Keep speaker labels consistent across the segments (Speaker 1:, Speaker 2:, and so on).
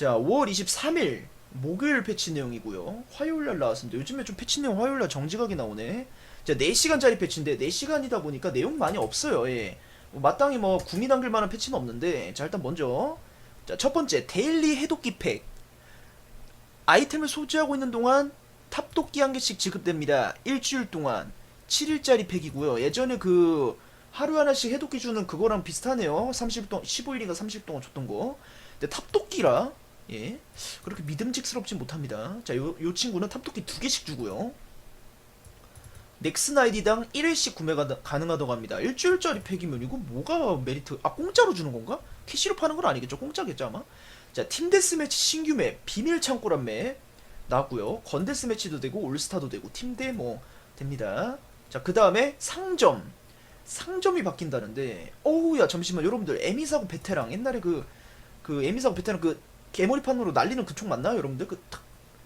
Speaker 1: 자, 5월 23일 목요일 패치 내용이고요. 화요일 날 나왔습니다. 요즘에 좀 패치 내용 화요일 날 정직하게 나오네. 자, 4시간짜리 패치인데 4시간이다 보니까 내용 많이 없어요. 예. 뭐 마땅히 뭐 구미 당길 만한 패치는 없는데 자, 일단 먼저 자, 첫 번째 데일리 해독기 팩. 아이템을 소지하고 있는 동안 탑도끼 한 개씩 지급됩니다. 일주일 동안 7일짜리 팩이고요. 예전에 그 하루 하나씩 해독기 주는 그거랑 비슷하네요. 30일 동안 15일인가 30일 동안 줬던 거. 근데 탑도끼라 예 그렇게 믿음직스럽진 못합니다. 자, 요, 요 친구는 탑도끼 두 개씩 주고요. 넥슨 아이디당 1회씩 구매가 다- 가능하다고 합니다. 일주일짜리 팩이면 이거 뭐가 메리트? 아 공짜로 주는 건가? 캐시로 파는 건 아니겠죠? 공짜겠죠 아마? 자, 팀 데스매치 신규 맵 비밀 창고란 맵 나왔고요. 건 데스매치도 되고 올스타도 되고 팀대 뭐 됩니다. 자, 그 다음에 상점 상점이 바뀐다는데 어우야 잠시만 여러분들 에미사고 베테랑 옛날에 그그 에미사고 베테랑 그 개머리판으로 날리는 그 총 맞나요 여러분들 그 탁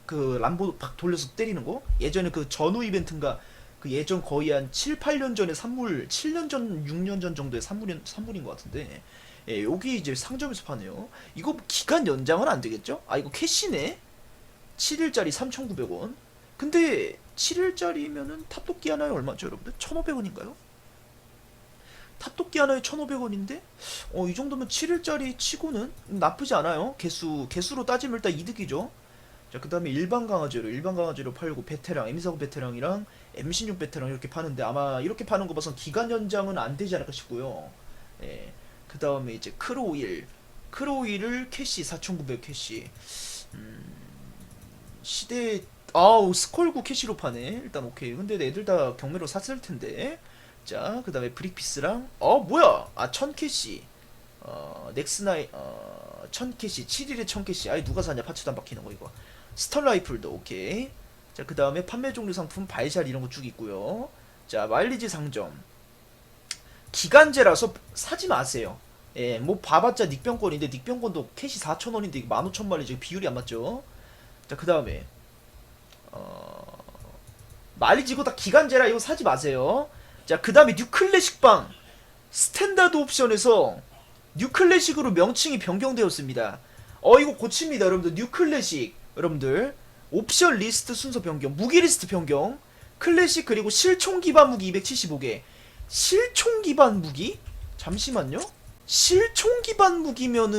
Speaker 1: 그 람보 박 돌려서 때리는 거 예전에 그 전후 이벤트인가 그 예전 거의 한 7, 8년 전에 산물 7년 전 6년 전 정도의 산물인 산물인 것 같은데 예, 여기 이제 상점에서 파네요 이거 기간 연장은 안 되겠죠? 아 이거 캐시네 7일짜리 3,900원 근데 7일짜리면은 탑도끼 하나에 얼마죠 여러분들? 1,500원인가요? 탑도끼 하나에 1,500원인데 어, 이 정도면 7일짜리 치고는 나쁘지 않아요. 개수, 개수로 따지면 일단 이득이죠. 자, 그 다음에 일반 강아지로, 일반 강아지로 팔고, 베테랑, M4 베테랑이랑 M16 베테랑 이렇게 파는데 아마 이렇게 파는 거 봐선 기간 연장은 안 되지 않을까 싶고요. 예. 그 다음에 이제 크로일. 크로일을 캐시, 4,900 캐시. 음, 시대, 아우, 스콜구 캐시로 파네. 일단 오케이. 근데 애들 다 경매로 샀을 텐데. 자, 그 다음에 브릭피스랑, 어, 뭐야! 아, 천캐시. 어, 넥스나이, 어, 천캐시. 7일에 천캐시. 아이, 누가 사냐? 파츠도 안 박히는 거, 이거. 스턴라이플도, 오케이. 자, 그 다음에 판매 종류 상품, 발샬 이런 거 쭉 있고요. 자, 마일리지 상점. 기간제라서 사지 마세요. 예, 뭐 봐봤자 닉병권인데 닉병권도 캐시 4,000원인데 이거 15,000마리 지금 비율이 안 맞죠? 자, 그 다음에 어... 마일리지 이거 다 기간제라 이거 사지 마세요. 자, 그 다음에 뉴클래식 방 스탠다드 옵션에서 뉴클래식으로 명칭이 변경되었습니다. 어, 이거 고칩니다, 여러분들. 뉴클래식, 여러분들. 옵션 리스트 순서 변경, 무기 리스트 변경, 클래식 그리고 실총 기반 무기 275개. 실총 기반 무기? 잠시만요. 실총 기반 무기면은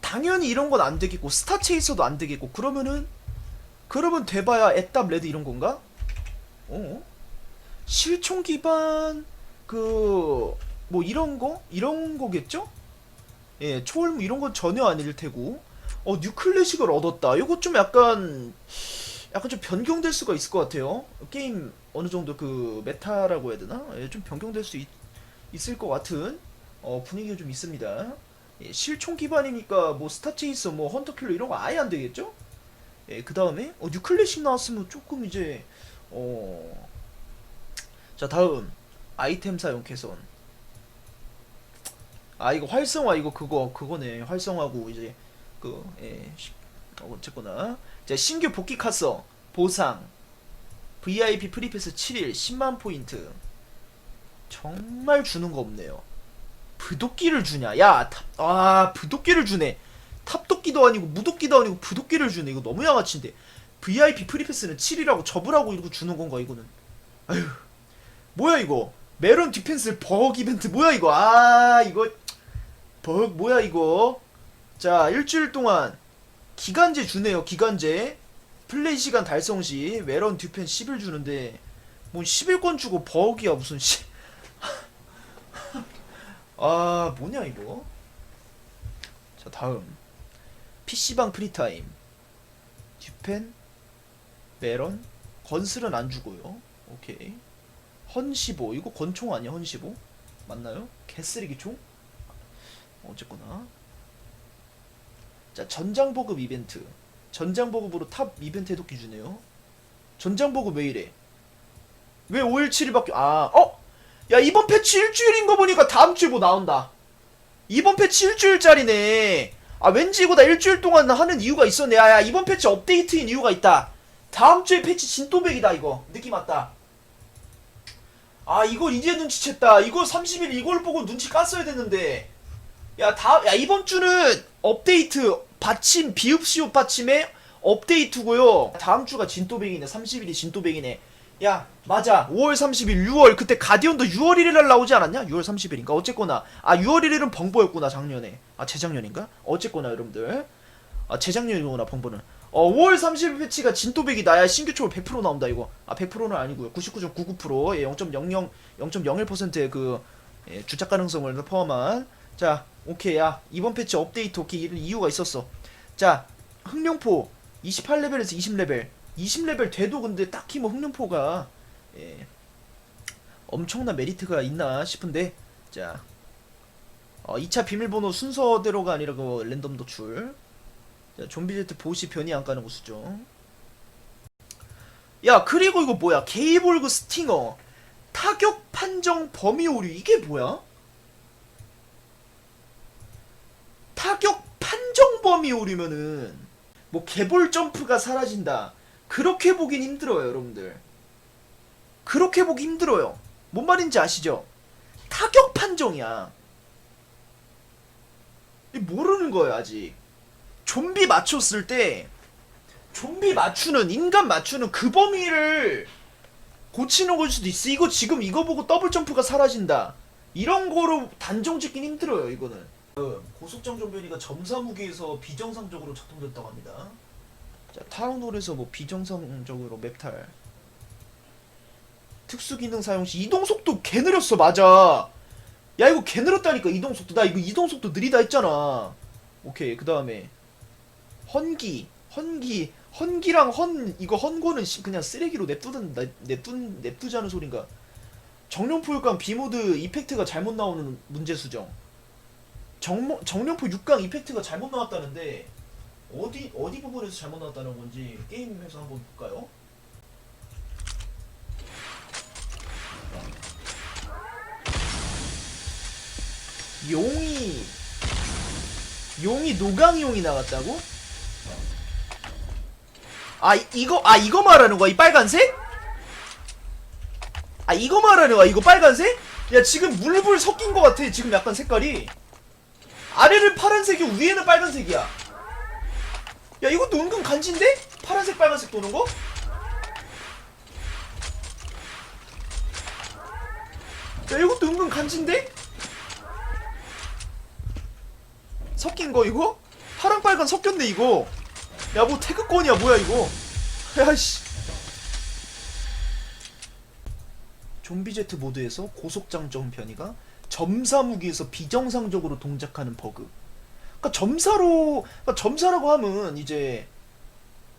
Speaker 1: 당연히 이런 건 안 되겠고 스타 체이서도 안 되겠고 그러면은 그러면 돼봐야 애답 레드 이런 건가? 어? 실총 기반 그 뭐 이런 거 이런 거겠죠? 예, 초월무 이런 건 전혀 아닐 테고. 어, 뉴클래식을 얻었다. 이거 좀 약간 약간 좀 변경될 수가 있을 것 같아요. 게임 어느 정도 그 메타라고 해야 되나? 예, 좀 변경될 수 있, 있을 것 같은 어, 분위기가 좀 있습니다. 예, 실총 기반이니까 뭐 스타체이서 뭐 헌터킬러 이런 거 아예 안 되겠죠? 예, 그 다음에 어, 뉴클래식 나왔으면 조금 이제 어. 자, 다음. 아이템 사용 개선. 아, 이거 활성화, 이거 그거, 그거네. 활성화고, 이제, 그, 예, 시- 어, 어쨌거나. 자, 신규 복귀 카서, 보상. VIP 프리패스 7일, 10만 포인트. 정말 주는 거 없네요. 부도끼를 주냐? 야, 탑, 아, 부도끼를 주네. 탑도끼도 아니고, 무도끼도 아니고, 부도끼를 주네. 이거 너무 양아치인데. VIP 프리패스는 7이라고 접으라고 이러고 주는 건가 이거는? 아휴. 뭐야 이거? 메론 디펜스 버그 이벤트 뭐야 이거? 아 이거 버그 뭐야 이거? 자 일주일 동안 기간제 주네요 기간제. 플레이 시간 달성 시 메론 디펜 10일 주는데 뭔 11권 주고 버그야 무슨 씨. 아 뭐냐 이거? 자 다음. PC방 프리타임. 디펜 메론 건슬은 안 주고요. 오케이. 헌15 이거 권총 아니야 헌15 맞나요? 개쓰레기 총? 어쨌거나 자 전장보급 이벤트 전장보급으로 탑 이벤트 해독기 주네요. 전장보급 왜 이래? 왜 5일 7일 밖에 아 어? 야 이번 패치 일주일인 거 보니까 다음 주에 뭐 나온다. 이번 패치 일주일짜리네. 아 왠지 이거 나 일주일 동안 하는 이유가 있었네. 야, 야 이번 패치 업데이트인 이유가 있다. 다음 주에 패치 진또백이다 이거 느낌 왔다. 아 이걸 이제 눈치챘다. 이거 30일 이걸 보고 눈치 깠어야 됐는데. 야, 다, 야, 이번 주는 업데이트 받침, 비읍시옷 받침에 업데이트고요. 다음 주가 진또백이네. 30일이 진또백이네. 야, 맞아. 5월 30일, 6월. 그때 가디언도 6월 1일 날 나오지 않았냐? 6월 30일인가? 어쨌거나. 아, 6월 1일은 벙보였구나, 작년에. 아, 재작년인가? 어쨌거나, 여러분들. 아, 재작년이구나, 벙보는. 어, 5월 30일 패치가 진또백이다. 야, 신규 초월 100% 나온다, 이거. 아, 100%는 아니고요. 99.99%. 예, 0.00, 0.01%의 그, 예, 주작 가능성을 포함한. 자, 오케이. 야, 이번 패치 업데이트 오케이. 이런 이유가 있었어. 자, 흑룡포 28레벨에서 20레벨. 20레벨 돼도 근데 딱히 뭐 흑룡포가 예, 엄청난 메리트가 있나 싶은데 자 어, 2차 비밀번호 순서대로가 아니라 그 랜덤 도출 자 좀비 제트 보시 변이 안 가는 거 수정 야 그리고 이거 뭐야? 게이볼그 스팅어. 타격 판정 범위 오류. 이게 뭐야? 타격 판정 범위 오류면은 뭐 개볼 점프가 사라진다. 그렇게 보긴 힘들어요 여러분들. 그렇게 보기 힘들어요. 뭔 말인지 아시죠? 타격 판정이야. 이 모르는 거예요 아직 좀비 맞췄을 때 좀비 맞추는 인간 맞추는 그 범위를 고치는 걸 수도 있어. 이거 지금 이거 보고 더블 점프가 사라진다. 이런 거로 단정 짓긴 힘들어요 이거는. 그 고속장전변이가 점사 무기에서 비정상적으로 작동됐다고 합니다. 자 타운홀에서 뭐 비정상적으로 맵탈. 특수 기능 사용 시 이동 속도 개 느렸어 맞아. 야 이거 개 느렸다니까 이동 속도. 나 이거 이동 속도 느리다 했잖아. 오케이 그 다음에 헌기 헌기 헌기랑 헌 이거 헌고는 씨, 그냥 쓰레기로 냅두든 냅- 냅둔 냅두자는 소린가 정령포 6강 비모드 이펙트가 잘못 나오는 문제 수정 정, 정령포 6강 이펙트가 잘못 나왔다는데 어디 어디 부분에서 잘못 나왔다는 건지 게임에서 한번 볼까요? 용이 용이 노강용이 나갔다고? 아 이- 이거 아 이거 말하는 거야 이 빨간색? 아 이거 말하는 거야 이거 빨간색? 야 지금 물불 섞인 거 같아 지금 약간 색깔이 아래를 파란색이고 위에는 빨간색이야 야 이것도 은근 간지인데? 파란색 빨간색 도는 거? 야 이것도 은근 간지인데? 섞인 거 이거? 파랑 빨간 섞였네 이거 야 뭐 태극권이야 뭐야 이거 야씨 좀비제트 모드에서 고속장전 변이가 점사 무기에서 비정상적으로 동작하는 버그 그러니까 점사로 그러니까 점사라고 하면 이제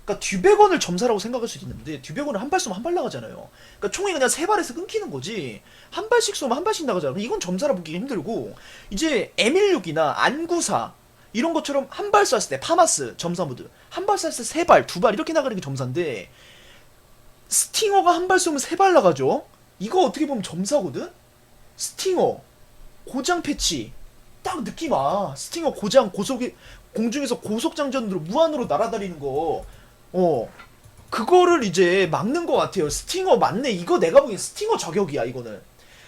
Speaker 1: 그러니까 듀베건을 점사라고 생각할 수 있는데 듀베건을 한발 쏘면 한 발 나가잖아요. 그러니까 총이 그냥 세 발에서 끊기는 거지. 한 발씩 쏘면 한 발씩 나가잖아. 이건 점사라 보기 힘들고 이제 M16이나 안구사 이런 것처럼 한 발 쐈을 때 파마스 점사 모드 한 발 쐈을 때 세 발, 두 발 이렇게 나가는 게 점사인데 스팅어가 한 발 쏘면 세 발 나가죠. 이거 어떻게 보면 점사거든. 스팅어 고장 패치 딱 느낌 와. 스팅어 고장 고속이 공중에서 고속 장전으로 무한으로 날아다니는 거. 어. 그거를 이제 막는 것 같아요. 스팅어 맞네. 이거 내가 보기엔 스팅어 저격이야, 이거는.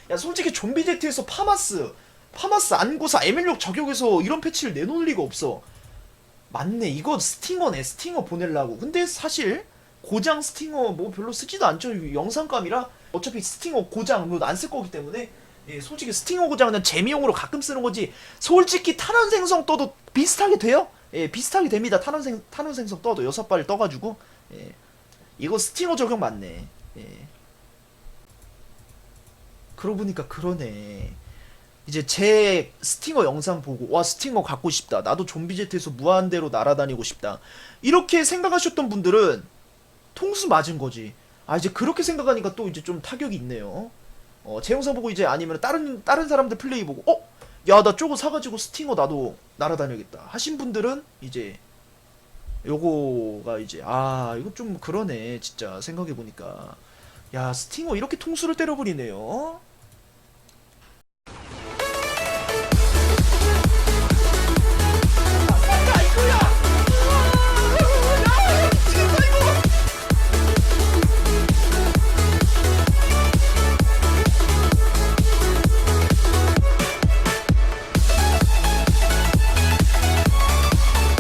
Speaker 1: 야, 솔직히 좀비 제트에서 파마스, 파마스 안고사 M16 저격에서 이런 패치를 내놓을 리가 없어. 맞네. 이거 스팅어네. 스팅어 보내려고. 근데 사실 고장 스팅어 뭐 별로 쓰지도 않죠. 영상감이라 어차피 스팅어 고장 뭐 안 쓸 거기 때문에 예, 솔직히 스팅어 고장은 재미용으로 가끔 쓰는 거지. 솔직히 탄원 생성 떠도 비슷하게 돼요. 예, 비슷하게 됩니다. 탄원 생 탄원 생성 떠도 여섯 발 떠가지고 예, 이거 스팅어 적용 맞네. 예. 그러고 보니까 그러네. 이제 제 스팅어 영상 보고 와 스팅어 갖고 싶다. 나도 좀비 제트에서 무한대로 날아다니고 싶다. 이렇게 생각하셨던 분들은 통수 맞은 거지. 아 이제 그렇게 생각하니까 또 이제 좀 타격이 있네요. 어, 제 영상 보고 이제 아니면 다른 다른 사람들 플레이 보고 어? 야 나 저거 사가지고 스팅어 나도 날아다녀야겠다 하신 분들은 이제 요거가 이제 아 이거 좀 그러네 진짜 생각해보니까 야 스팅어 이렇게 통수를 때려버리네요